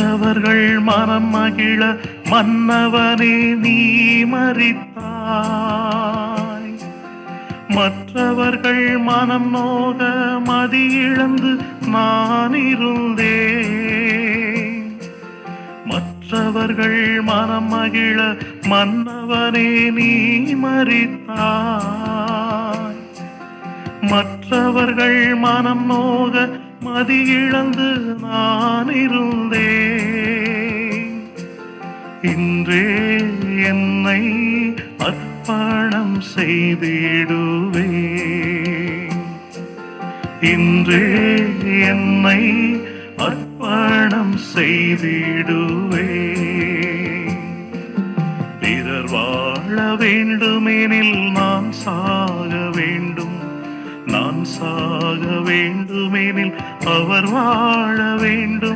மற்றவர்கள் மனம் மகிழ மன்னவனே நீ மறித்தாய். மற்றவர்கள் மனம் நோக மதி இழந்து நான் இருந்தேன் மற்றவர்கள் மனம் மகிழ மன்னவனே நீ மறித்தாய். மற்றவர்கள் மனம் நோக மதி இழந்து நான் இருந்தேன் இன்றே என்னை அர்ப்பணம் செய்திடுவே. இன்றே என்னை அர்ப்பணம் செய்திடுவே. பிறர் வாழ வேண்டுமெனில் நான் சாக வேண்டும். நான் சாக வேண்டுமெனில் அவர் வாழ வேண்டும்.